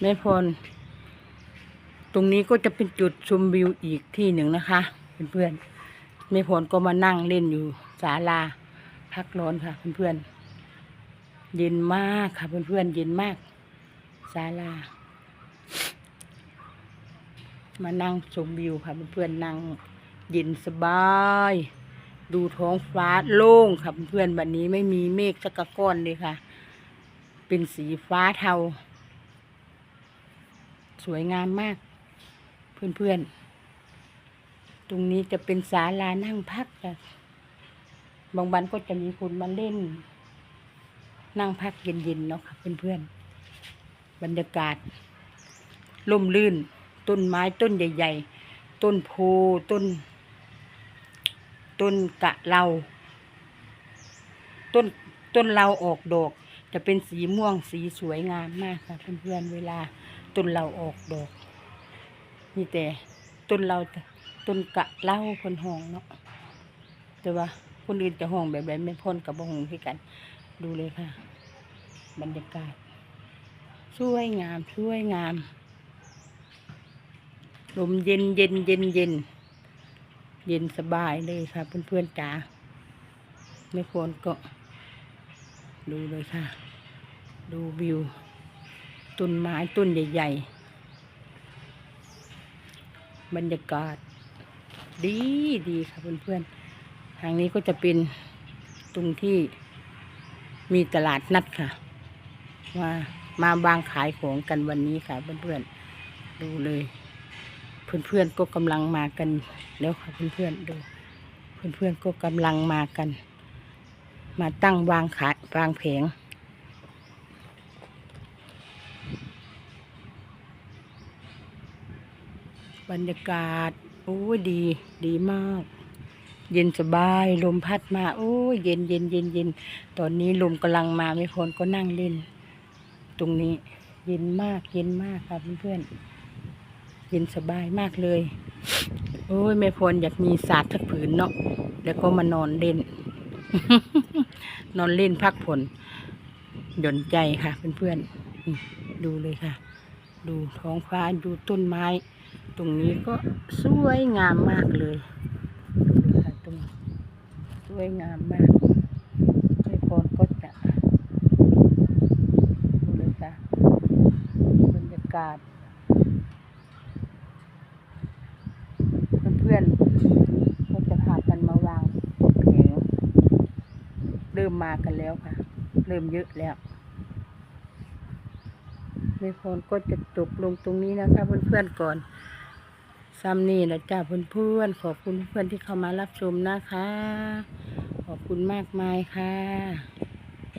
แม่พร ตรงนี้ก็จะเป็นจุดชมวิวอีกที่หนึ่งนะคะเพื่อนๆแม่พรก็มานั่งเล่นอยู่ศาลาพักร้อนค่ะเพื่อนๆเย็นมากค่ะเพื่อนๆเย็นมากศาลา มานั่งชมวิวค่ะเพื่อนๆนั่งเย็นสบาย ดูท้องฟ้าโล่งค่ะเพื่อนๆวันนี้ไม่มีเมฆสักก้อนเลยค่ะ เป็นสีฟ้าเทา สวยงามมาก เพื่อนๆ ตรงนี้จะเป็นศาลานั่งพักค่ะบางวันก็จะมีคนมาเล่น นั่งพักเย็นๆเนาะค่ะเพื่อนๆ บรรยากาศล่มลื่น ต้นไม้ต้นใหญ่ ๆ ต้นโพต้น ต้นกะเหลาต้นต้นเราออกดอกจะเป็นสีม่วงสีสวยงามมากค่ะเพื่อนๆเวลา ต้นเราออกดอกมีแต่ต้นเราต้นกะเล่าคนห้องเนาะแต่ว่าคนอื่นจะห้องแบบแบบไม่พ้นกับบห้องที่กัน ดูเลยค่ะ บรรยากาศสวยงามสวยงามลมเย็นเย็นเย็นเย็น เย็นสบายเลยค่ะเพื่อนๆจ๋าไม่พ้นก็ ดูเลยค่ะ ดูวิว ต้นไม้ต้นใหญ่ๆ บรรยากาศ ดีดีค่ะเพื่อนๆ ทางนี้ก็จะเป็นตรงที่มีตลาดนัดค่ะมามาบางขายของกันวันนี้ค่ะเพื่อนๆ ดูเลย เพื่อนๆก็กำลังมากันแล้วค่ะเพื่อนๆดู เพื่อนๆก็กำลังมากัน มาตั้งวางขายวางแผง บรรยากาศ โอ้ดี ดีมาก เย็นสบาย ลมพัดมา โอ้เย็นเย็นเย็นเย็นตอนนี้ลมกำลังมาไม่พนก็นั่งเล่น ตรงนี้ เย็นมาก เย็นมากครับเพื่อนเย็นสบายมากเลย โอ้ยแม่พรอยากมีศาสตร์ทักผืนเนาะแล้วก็มานอนเล่น นอนเล่นพักผ่อนหย่อนใจค่ะเพื่อนๆดูเลยค่ะ ดูท้องฟ้าดูต้นไม้ ตรงนี้ก็สวยงามมากเลยดูค่ะตรงสวยงามมากไม่พรก็จะดูเลยค่ะบรรยากาศเพื่อนๆก็จะพากันมาวางแผงเริ่มมากันแล้วค่ะ เริ่มเยอะแล้ว ไม่พรก็จะจบลงตรงนี้นะคะเพื่อนๆก่อนซ้ำนี่นะจ้าเพื่อนๆขอบคุณเพื่อนที่เข้ามารับชมนะคะ ขอบคุณมากมายค่ะ